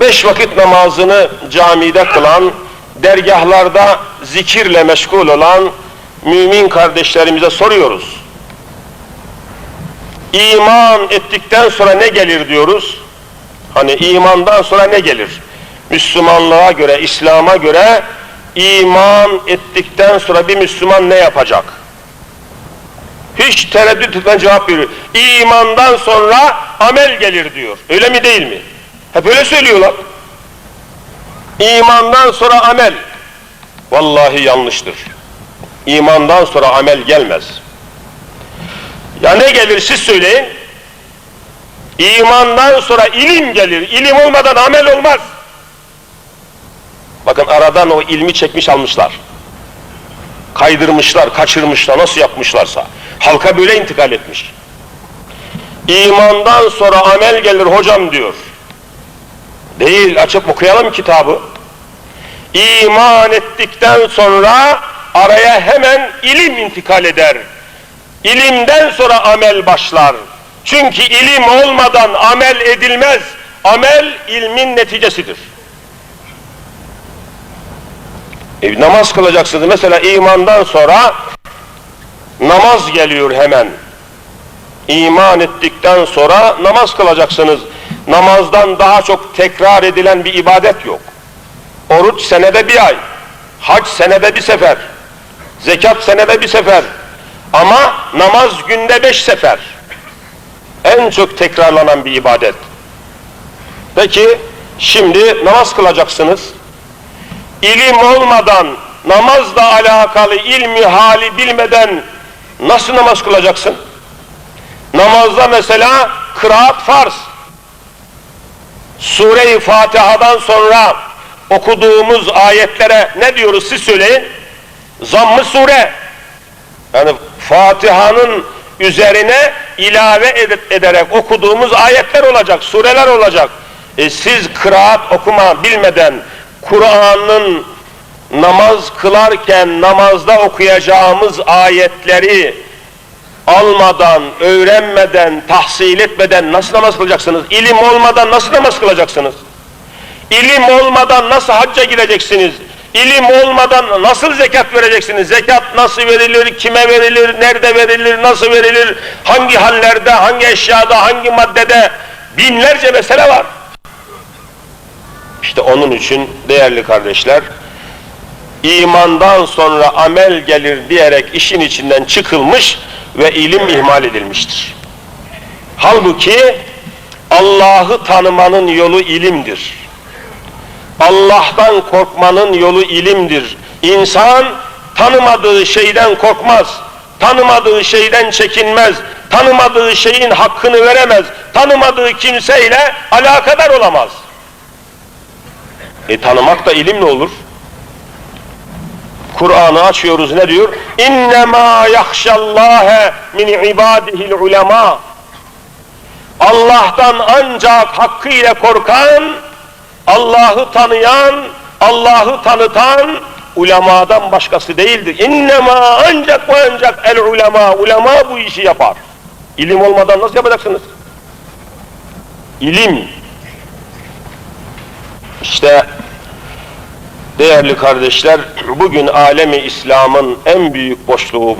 Beş vakit namazını camide kılan, dergahlarda zikirle meşgul olan mümin kardeşlerimize soruyoruz. İman ettikten sonra ne gelir diyoruz? Hani imandan sonra ne gelir? Müslümanlığa göre, İslam'a göre iman ettikten sonra bir Müslüman ne yapacak? Hiç tereddüt etmeden cevap veriyor. İmandan sonra amel gelir diyor. Öyle mi değil mi? Hep öyle söylüyorlar. İmandan sonra amel. Vallahi yanlıştır. İmandan sonra amel gelmez. Ya ne gelir siz söyleyin. İmandan sonra ilim gelir. İlim olmadan amel olmaz. Bakın aradan o ilmi çekmiş almışlar. Kaydırmışlar, kaçırmışlar, nasıl yapmışlarsa. Halka böyle intikal etmiş. İmandan sonra amel gelir hocam diyor. Değil, açıp okuyalım kitabı. İman ettikten sonra araya hemen ilim intikal eder. İlimden sonra amel başlar. Çünkü ilim olmadan amel edilmez. Amel ilmin neticesidir. E, namaz kılacaksınız. Mesela imandan sonra namaz geliyor hemen. İman ettikten sonra namaz kılacaksınız. Namazdan daha çok tekrar edilen bir ibadet yok. Oruç senede bir ay. Hac senede bir sefer. Zekat senede bir sefer. Ama namaz günde beş sefer. En çok tekrarlanan bir ibadet. Peki şimdi namaz kılacaksınız. İlim olmadan namazla alakalı ilmi hali bilmeden nasıl namaz kılacaksın? Namazda mesela kıraat farz. Sure-i Fatiha'dan sonra okuduğumuz ayetlere ne diyoruz siz söyleyin? Zamm-ı sure. Yani Fatiha'nın üzerine ilave ed- ederek okuduğumuz ayetler olacak, sureler olacak. E siz kıraat okuma bilmeden Kur'an'ın namaz kılarken namazda okuyacağımız ayetleri almadan, öğrenmeden, tahsil etmeden nasıl namaz kılacaksınız? İlim olmadan nasıl namaz kılacaksınız? İlim olmadan nasıl hacca gideceksiniz? İlim olmadan nasıl zekat vereceksiniz? Zekat nasıl verilir, kime verilir, nerede verilir, nasıl verilir, hangi hallerde, hangi eşyada, hangi maddede binlerce mesele var. İşte onun için değerli kardeşler, imandan sonra amel gelir diyerek işin içinden çıkılmış ve ilim ihmal edilmiştir. Halbuki Allah'ı tanımanın yolu ilimdir. Allah'tan korkmanın yolu ilimdir. İnsan tanımadığı şeyden korkmaz, tanımadığı şeyden çekinmez, tanımadığı şeyin hakkını veremez, tanımadığı kimseyle alakadar olamaz. E tanımak da ilimle olur. Kur'an'ı açıyoruz ne diyor? İnnemâ yahşallâhe min ibâdihil ulemâ. Allah'tan ancak hakkıyla korkan, Allah'ı tanıyan, Allah'ı tanıtan ulemadan başkası değildir. İnnemâ ancak ve ancak el ulema. Ulema bu işi yapar. İlim olmadan nasıl yapacaksınız? İlim. İşte değerli kardeşler, bugün alemi İslam'ın en büyük boşluğu